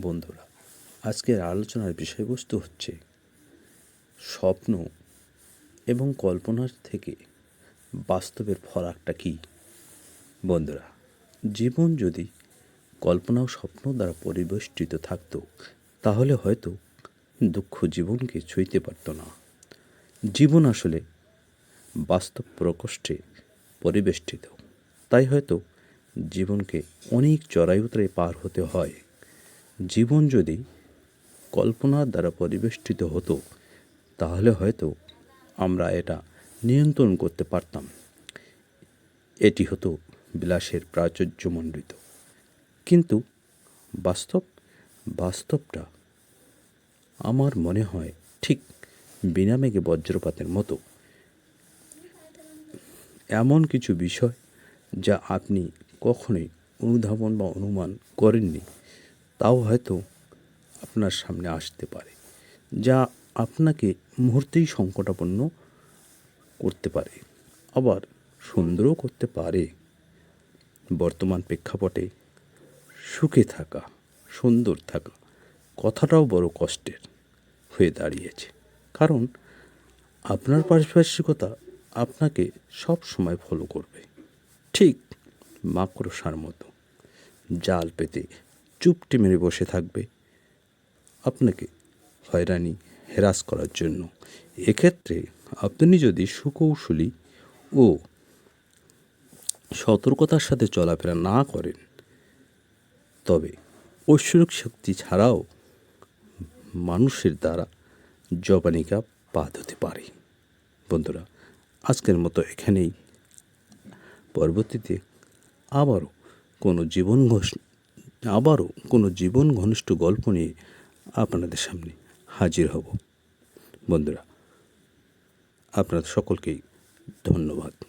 বন্ধুরা, আজকের আলোচনার বিষয়বস্তু হচ্ছে স্বপ্ন এবং কল্পনার থেকে বাস্তবের ফরাকটা কী? বন্ধুরা, জীবন যদি কল্পনা ও স্বপ্ন দ্বারা পরিবেষ্টিত থাকতো, তাহলে হয়তো দুঃখ জীবনকে ছুঁইতে পারত না। জীবন আসলে বাস্তব প্রকোষ্ঠে পরিবেষ্টিত। তাই হয়তো জীবনকে অনেক চড়াই উতরাই পার হতে হয়। জীবন যদি কল্পনার দ্বারা পরিবেষ্টিত হতো, তাহলে হয়তো আমরা এটা নিয়ন্ত্রণ করতে পারতাম। এটি হতো বিলাসের প্রাচুর্যমণ্ডিত কিন্তু বাস্তব, বাস্তবটা আমার মনে হয় ঠিক বিনা মেঘে বজ্রপাতের মতো। এমন কিছু বিষয় যা আপনি কখনোই অনুধাবন বা অনুমান করেননি। তাও হয়তো আপনার সামনে আসতে পারে, যা আপনাকে মুহূর্তেই সংকটাপন্ন করতে পারে, আবার সুন্দরও করতে পারে। বর্তমান প্রেক্ষাপটে সুখে থাকা, সুন্দর থাকা কথাটাও বড় কষ্টের হয়ে দাঁড়িয়েছে, কারণ আপনার পারিপার্শ্বিকতা আপনাকে সব সময় ফলো করবে। ঠিক মাকড়সার মতো জাল পেতে চুপটি মেরে বসে থাকবে। আপনাকে হয়রানি, হেরাস করার জন্য। এক্ষেত্রে আপনি যদি সুকৌশলী ও সতর্কতার সাথে চলাফেরা না করেন, তবে ঐশ্বরিক শক্তি ছাড়াও মানুষের দ্বারা জবানিকা বাদ হতে পারে। বন্ধুরা, আজকের মতো এখানেই। পরবর্তীতে আবারও কোনো জীবন ঘোষ আবারও কোনো জীবন ঘনিষ্ঠ গল্প নিয়ে আপনাদের সামনে হাজির হব। বন্ধুরা আপনাদের সকলকেই ধন্যবাদ।